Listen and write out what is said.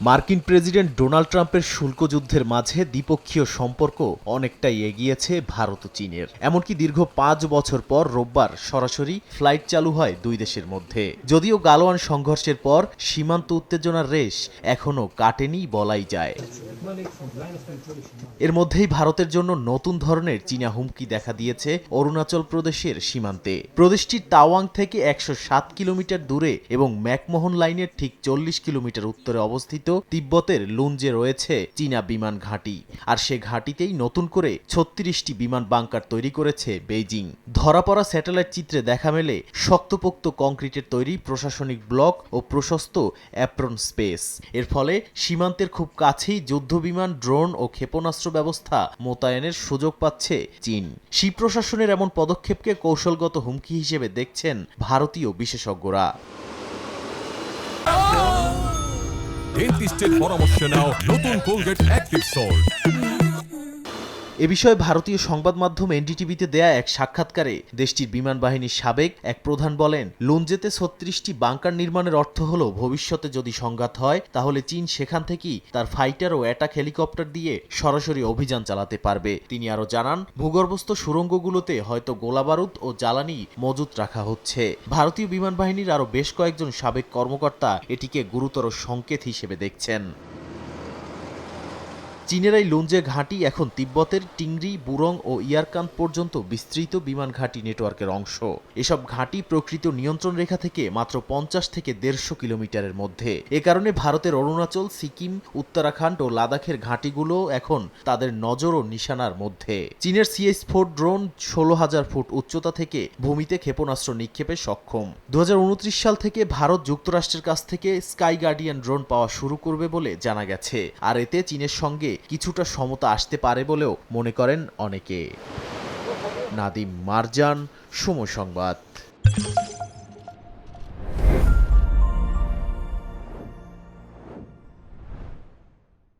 মার্কিন president Donald ট্রাম্পের শুল্ক যুদ্ধের মাঝে দ্বিপক্ষীয় সম্পর্ক অনেকটাই এগিয়েছে ভারত ও চীনের। এমনকি দীর্ঘ পাঁচ বছর পর রোববার সরাসরি ফ্লাইট চালু হয় দুই দেশের মধ্যে। যদিও গালোয়ান সংঘর্ষের পর সীমান্ত উত্তেজনার রেশ এখনও কাটেনি বলাই যায়। এর মধ্যেই ভারতের জন্য নতুন ধরনের চীনা হুমকি দেখা দিয়েছে অরুণাচল প্রদেশের সীমান্তে। প্রদেশটির তাওয়াং থেকে একশো সাত কিলোমিটার দূরে এবং ম্যাকমোহন লাইনের ঠিক চল্লিশ কিলোমিটার উত্তরে অবস্থিত তিব্বতের লুঞ্জে রয়েছে চীনা বিমান ঘাঁটি। আর সে ঘাঁটিতেই নতুন করে ছত্রিশটি বিমান বাংকার তৈরি করেছে বেইজিং। ধরা পড়া স্যাটেলাইট চিত্রে দেখা মেলে শক্তপোক্ত কংক্রিটের তৈরি প্রশাসনিক ব্লক ও প্রশস্ত অ্যাপ্রন স্পেস। এর ফলে সীমান্তের খুব কাছেই যুদ্ধবিমান, ড্রোন ও ক্ষেপণাস্ত্র ব্যবস্থা মোতায়েনের সুযোগ পাচ্ছে চীন। শি প্রশাসনের এমন পদক্ষেপকে কৌশলগত হুমকি হিসেবে দেখছেন ভারতীয় বিশেষজ্ঞরা। ডেন্টিস্টের পরামর্শ নাও, নতুন কোলগেট অ্যাক্টিভ সল্ট এ বিষয়ে ভারতীয় সংবাদ মাধ্যম এনডিটিভিতে দেয়া এক সাক্ষাৎকারে দেশটির বিমান বাহিনীর সাবেক এক প্রধান বলেন লুঞ্জেতে ছত্রিশটি বাংকার নির্মাণের অর্থ হল ভবিষ্যতে যদি সংঘাত হয়, তাহলে চীন সেখান থেকেই তার ফাইটার ও অ্যাটাক হেলিকপ্টার দিয়ে সরাসরি অভিযান চালাতে পারবে। তিনি আরও জানান, ভূগর্ভস্থ সুড়ঙ্গগুলোতে হয়তো গোলাবারুদ ও জ্বালানি মজুত রাখা হচ্ছে। ভারতীয় বিমান বাহিনীর আরও বেশ কয়েকজন সাবেক কর্মকর্তা এটিকে গুরুতর সংকেত হিসেবে দেখছেন। চীনের এই লুঞ্জে ঘাঁটি এখন তিব্বতের টিংরি, বুরং ও ইয়ারকান পর্যন্ত বিস্তৃত বিমান ঘাঁটি নেটওয়ার্কের অংশ। এসব ঘাঁটি প্রকৃত নিয়ন্ত্রণ রেখা থেকে মাত্র পঞ্চাশ থেকে দেড়শো কিলোমিটারের মধ্যে। এ কারণে ভারতের অরুণাচল, সিকিম, উত্তরাখণ্ড ও লাদাখের ঘাঁটিগুলো এখন তাদের নজর ও নিশানার মধ্যে। চীনের সিএস ফোর ড্রোন ষোলো হাজার ফুট উচ্চতা থেকে ভূমিতে ক্ষেপণাস্ত্র নিক্ষেপে সক্ষম। দু হাজার উনত্রিশ সাল থেকে ভারত যুক্তরাষ্ট্রের কাছ থেকে স্কাই গার্ডিয়ান ড্রোন পাওয়া শুরু করবে বলে জানা গেছে। আর এতে চীনের সঙ্গে কিছুটা সমতা আসতে পারে বলেও মনে করেন অনেকে। নাদিম মারজান সময় সংবাদ।